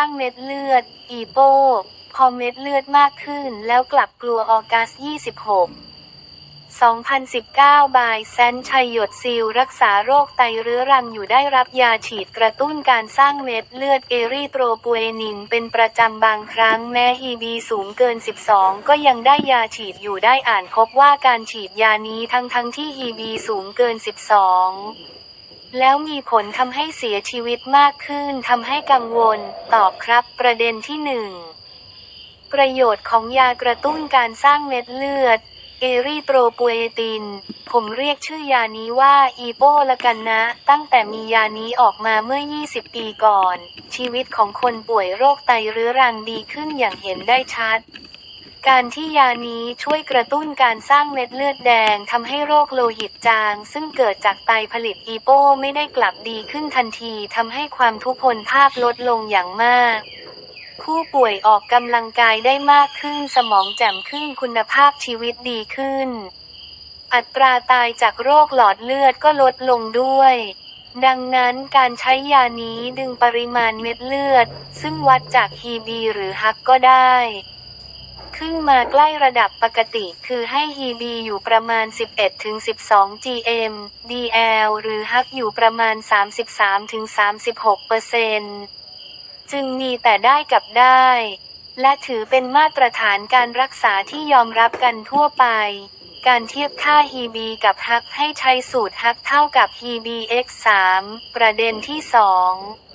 สร้างเม็ดเลือด อีโปพอเม็ดเลือดมากขึ้นแล้วกลับกลัวออกัส 26 2019 บายแซนชัยหยดซิล รักษาโรคไตเรื้อรังอยู่ได้รับยาฉีดกระตุ้นการสร้างเม็ดเลือดเอริโตรปูเอนิน เป็นประจำบางครั้งแม้ฮีบีสูงเกิน 12 ก็ยังได้ยาฉีดอยู่ได้อ่านพบว่าการฉีดยานี้ทั้งทั้งที่ฮีบีสูงเกิน 12 แล้วมีผลทำให้เสียชีวิตมากขึ้นทำให้กังวล ตอบครับ ประเด็นที่หนึ่งประโยชน์ของยากระตุ้นการสร้างเม็ดเลือด เอริโตรปูเอติน ผมเรียกชื่อยานี้ว่าอีโปละกันนะ ตั้งแต่มียานี้ออกมาเมื่อ 20 ปีก่อน ชีวิตของคนป่วยโรคไตเรื้อรังดีขึ้นอย่างเห็นได้ชัด การที่ยานี้ช่วยกระตุ้นการสร้างเม็ดเลือดแดงทำให้โรคโลหิตจาง ซึ่งเกิดจากไตผลิตอีโปไม่ได้กลับดีขึ้นทันทีทำให้ความทุพพลภาพลดลงอย่างมาก ผู้ป่วยออกกำลังกายได้มากขึ้นสมองแจ่มขึ้นคุณภาพชีวิตดีขึ้น อัตราตายจากโรคหลอดเลือดก็ลดลงด้วยดังนั้นการใช้ยานี้ดึงปริมาณเม็ดเลือด ซึ่งวัดจากฮีบีหรือฮักก็ได้ ขึ้นมาใกล้ระดับปกติ คือให้ฮีบีอยู่ประมาณ 11-12 gm dl หรือฮักอยู่ประมาณ 33-36เปอร์เซ็นต์จึงมีแต่ได้กับได้ และถือเป็นมาตรฐานการรักษาที่ยอมรับกันทั่วไป การเทียบค่า HB กับฮักให้ใช้สูตรฮักเท่ากับ HB x 3ประเด็นที่ 2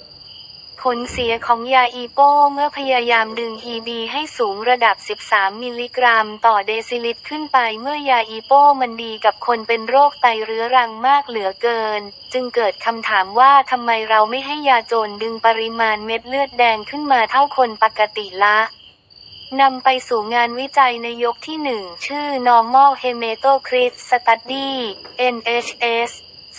ผลเสียของยาอีโป้เมื่อพยายามดึง HB ให้สูงระดับ 13 มิลลิกรัม ต่อเดซิลิตรขึ้นไปเมื่อยาอีโป้มันดีกับคนเป็นโรคไตเรื้อรังมากเหลือเกิน จึงเกิดคำถามว่าทำไมเราไม่ให้ยาโจรดึงปริมาณเม็ดเลือดแดงขึ้นมาเท่าคนปกติละนำไปสู่งานวิจัยในยกที่หนึ่งชื่อ Normal Hematocrit Study NHS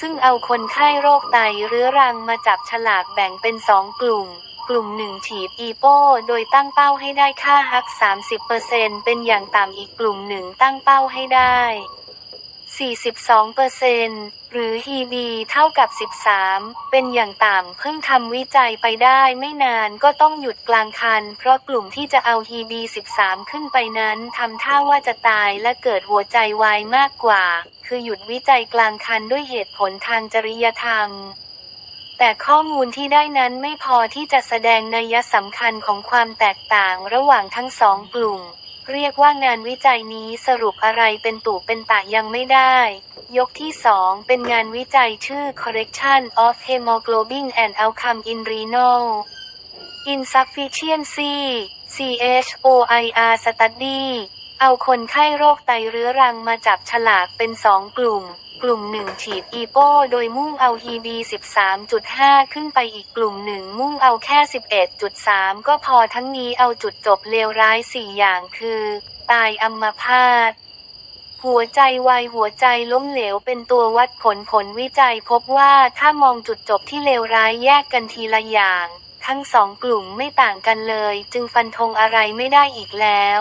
ซึ่งเอาคนไข้โรคไตเรื้อรังมาจับฉลากแบ่งเป็นสองกลุ่ม กลุ่มหนึ่งฉีดอีโป้โดยตั้งเป้าให้ได้ค่าฮัก 30%เป็นอย่างต่ำอีกกลุ่มหนึ่งตั้งเป้าให้ได้ 42%หรือ HB เท่ากับ 13 เป็นอย่างต่ำเพิ่งทำวิจัยไปได้ไม่นานก็ต้องหยุดกลางคัน เพราะกลุ่มที่จะเอา HB 13 ขึ้นไปนั้นทำท่าว่าจะตายและเกิดหัวใจวายมากกว่า คือหยุดวิจัยกลางคันด้วยเหตุผลทางจริยธรรมแต่ข้อมูลที่ได้นั้นไม่พอที่จะแสดงนัยสำคัญของความแตกต่างระหว่างทั้งสองกลุ่ม เรียกว่างานวิจัยนี้สรุปอะไรเป็นตู่เป็นตะยังไม่ได้ ยกที่สองเป็นงานวิจัยชื่อ Correction of Hemoglobin and Outcome in Renal Insufficiency CHOIR Study เอาคนไข้โรคไตเรื้อรังมาจับฉลากเป็นสองกลุ่ม กลุ่มหนึ่งฉีดอีโปโดยมุ่งเอา HB 13.5 ขึ้นไปอีกกลุ่มหนึ่งมุ่งเอาแค่ 11.3 ก็พอทั้งนี้เอาจุดจบเลวร้าย 4 อย่างคือ ตายอัมพาตหัวใจวายหัวใจล้มเหลวเป็นตัววัดผลผลวิจัยพบว่าถ้ามองจุดจบที่เลวร้ายแยกกันทีละอย่าง ทั้งสองกลุ่มไม่ต่างกันเลย จึงฟันธงอะไรไม่ได้อีกแล้ว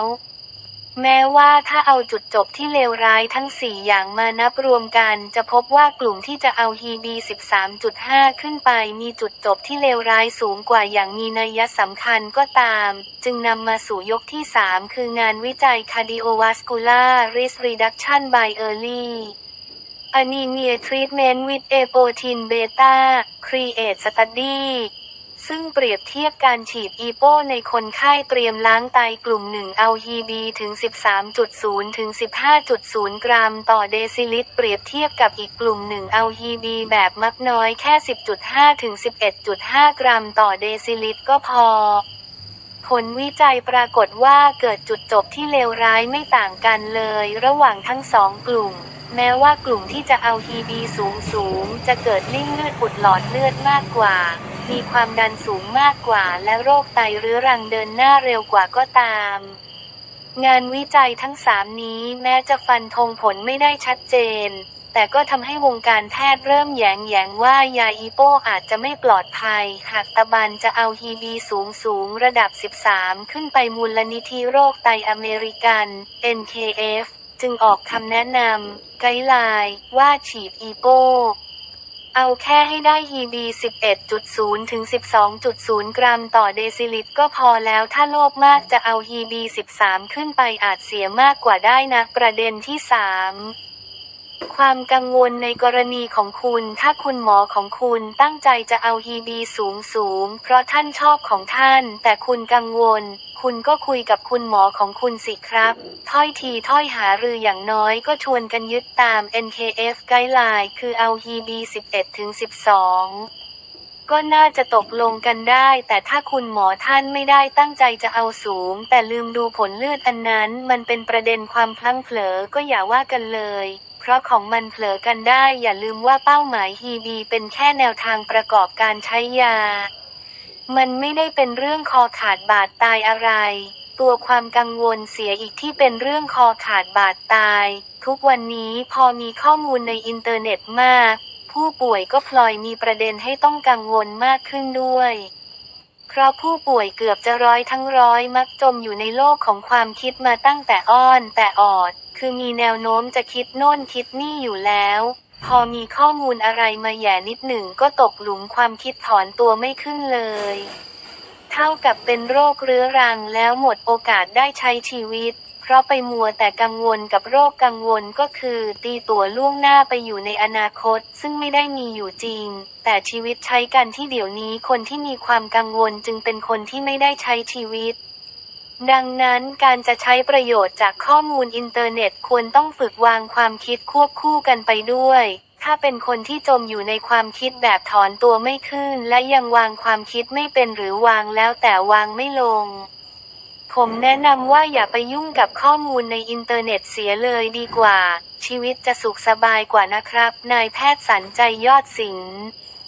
แม้ว่าถ้าเอาจุดจบที่เลวร้ายทั้ง 4 อย่างมานับรวมกัน จะพบว่ากลุ่มที่จะเอา HB 13.5 ขึ้นไปมีจุดจบที่เลวร้ายสูงกว่าอย่างมีนัยสำคัญก็ตาม จึงนำมาสู่ยกที่ 3 คืองานวิจัย Cardiovascular Risk Reduction by Early Anemia Treatment with Apotin Beta Create Study ซึ่งเปรียบเทียบการฉีดอีโปในคนไข้เตรียมล้างไตกลุ่มหนึ่งเอา HB ถึง 13.0 ถึง 15.0 กรัมต่อเดซิลิตร เปรียบเทียบกับอีกกลุ่มหนึ่งเอา HB แบบมักน้อยแค่ 10.5 ถึง 11.5 กรัมต่อเดซิลิตรก็พอผลวิจัยปรากฏว่าเกิดจุดจบที่เลวร้ายไม่ต่างกันเลย ระหว่างทั้งสองกลุ่ม แม้ว่ากลุ่มที่จะเอา HB สูงสูงๆจะเกิดลิ่งเลือดอุดหลอดเลือดมากกว่า มีความดันสูงมากกว่า และโรคไตเรื้อรังเดินหน้าเร็วกว่าก็ตาม งานวิจัยทั้งสามนี้แม้จะฟันธงผลไม่ได้ชัดเจน แต่ก็ทำให้วงการแพทย์เริ่มแยงแยงว่ายาอีโปอาจจะไม่ปลอดภัย หากตะบันจะเอาฮีบีสูงสูงระดับ 13 ขึ้นไปมูลนิธิโรคไตอเมริกัน NKF จึงออกคำแนะนำไกด์ไลน์ว่าฉีดอีโป เอาแค่ให้ได้ Hb 11.0 ถึง 12.0 กรัมต่อเดซิลิตรก็พอแล้วถ้าโลภมากจะเอา Hb 13 ขึ้นไปอาจเสียมากกว่าได้นะ ประเด็นที่ 3 ความกังวลในกรณีของคุณถ้าคุณหมอของคุณตั้งใจจะเอาฮีบีสูงสูง เพราะท่านชอบของท่าน แต่คุณกังวล คุณก็คุยกับคุณหมอของคุณสิครับ ถ้อยทีถ้อยหารืออย่างน้อยก็ชวนกันยึดตาม NKF Guideline คือเอา HB 11ถึง12ก็น่าจะตกลงกันได้ แต่ถ้าคุณหมอท่านไม่ได้ตั้งใจจะเอาสูง แต่ลืมดูผลเลือดอันนั้น มันเป็นประเด็นความพลั้งเผลอก็อย่าว่ากันเลย เพราะของมันเผลอกันได้ อย่าลืมว่าเป้าหมาย HB เป็นแค่แนวทางประกอบการใช้ยา มันไม่ได้เป็นเรื่องคอขาดบาดตายอะไร ตัวความกังวลเสียอีกที่เป็นเรื่องคอขาดบาดตาย ทุกวันนี้พอมีข้อมูลในอินเทอร์เน็ตมาก ผู้ป่วยก็พลอยมีประเด็นให้ต้องกังวลมากขึ้นด้วยเพราะผู้ป่วยเกือบจะร้อยทั้งร้อยมักจมอยู่ในโลกของความคิดมาตั้งแต่อ้อนแต่ออด คือมีแนวโน้มจะคิดโน่นคิดนี่อยู่แล้ว พอมีข้อมูลอะไรมาแย่นิดหนึ่งก็ตกหลุมความคิดถอนตัวไม่ขึ้นเลย เท่ากับเป็นโรคเรื้อรังแล้วหมดโอกาสได้ใช้ชีวิต เพราะไปมัวแต่กังวลกับโรคกังวลก็คือ ตีตัวล่วงหน้าไปอยู่ในอนาคต ซึ่งไม่ได้มีอยู่จริง แต่ชีวิตใช้กันที่เดี๋ยวนี้คนที่มีความกังวลจึงเป็นคนที่ไม่ได้ใช้ชีวิต ดังนั้นการจะใช้ประโยชน์จากข้อมูลอินเทอร์เน็ตควรต้องฝึกวางความคิดควบคู่กันไปด้วย ถ้าเป็นคนที่จมอยู่ในความคิดแบบถอนตัวไม่ขึ้น และยังวางความคิดไม่เป็นหรือวางแล้วแต่วางไม่ลง ผมแนะนำว่าอย่าไปยุ่งกับข้อมูลในอินเทอร์เน็ตเสียเลยดีกว่า ชีวิตจะสุขสบายกว่านะครับ นายแพทย์สันใจยอดสิงห์